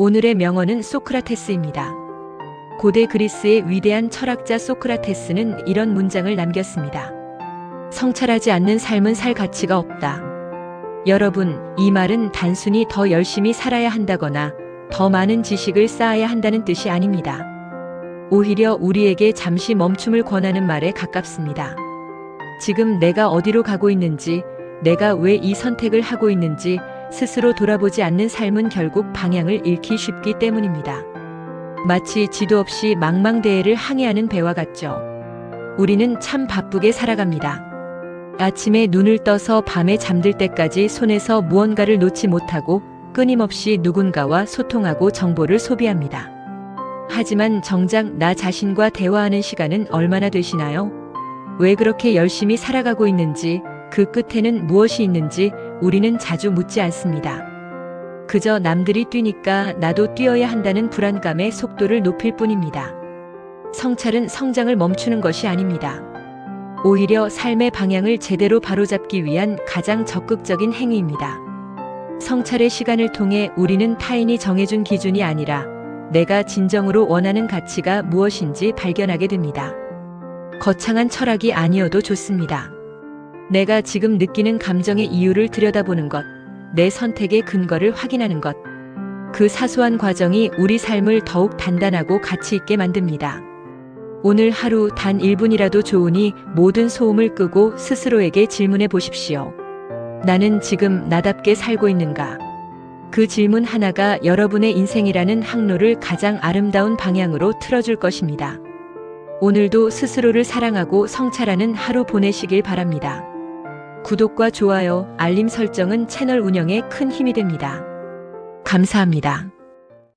오늘의 명언은 소크라테스입니다. 고대 그리스의 위대한 철학자 소크라테스는 이런 문장을 남겼습니다. 성찰하지 않는 삶은 살 가치가 없다. 여러분, 이 말은 단순히 더 열심히 살아야 한다거나 더 많은 지식을 쌓아야 한다는 뜻이 아닙니다. 오히려 우리에게 잠시 멈춤을 권하는 말에 가깝습니다. 지금 내가 어디로 가고 있는지, 내가 왜 이 선택을 하고 있는지 스스로 돌아보지 않는 삶은 결국 방향을 잃기 쉽기 때문입니다. 마치 지도 없이 망망대해를 항해하는 배와 같죠. 우리는 참 바쁘게 살아갑니다. 아침에 눈을 떠서 밤에 잠들 때까지 손에서 무언가를 놓지 못하고 끊임없이 누군가와 소통하고 정보를 소비합니다. 하지만 정작 나 자신과 대화하는 시간은 얼마나 되시나요? 왜 그렇게 열심히 살아가고 있는지, 그 끝에는 무엇이 있는지 우리는 자주 묻지 않습니다. 그저 남들이 뛰니까 나도 뛰어야 한다는 불안감의 속도를 높일 뿐입니다. 성찰은 성장을 멈추는 것이 아닙니다. 오히려 삶의 방향을 제대로 바로잡기 위한 가장 적극적인 행위입니다. 성찰의 시간을 통해 우리는 타인이 정해준 기준이 아니라 내가 진정으로 원하는 가치가 무엇인지 발견하게 됩니다. 거창한 철학이 아니어도 좋습니다. 내가 지금 느끼는 감정의 이유를 들여다보는 것, 내 선택의 근거를 확인하는 것. 그 사소한 과정이 우리 삶을 더욱 단단하고 가치 있게 만듭니다. 오늘 하루 단 1분이라도 좋으니 모든 소음을 끄고 스스로에게 질문해 보십시오. 나는 지금 나답게 살고 있는가? 그 질문 하나가 여러분의 인생이라는 항로를 가장 아름다운 방향으로 틀어줄 것입니다. 오늘도 스스로를 사랑하고 성찰하는 하루 보내시길 바랍니다. 구독과 좋아요, 알림 설정은 채널 운영에 큰 힘이 됩니다. 감사합니다.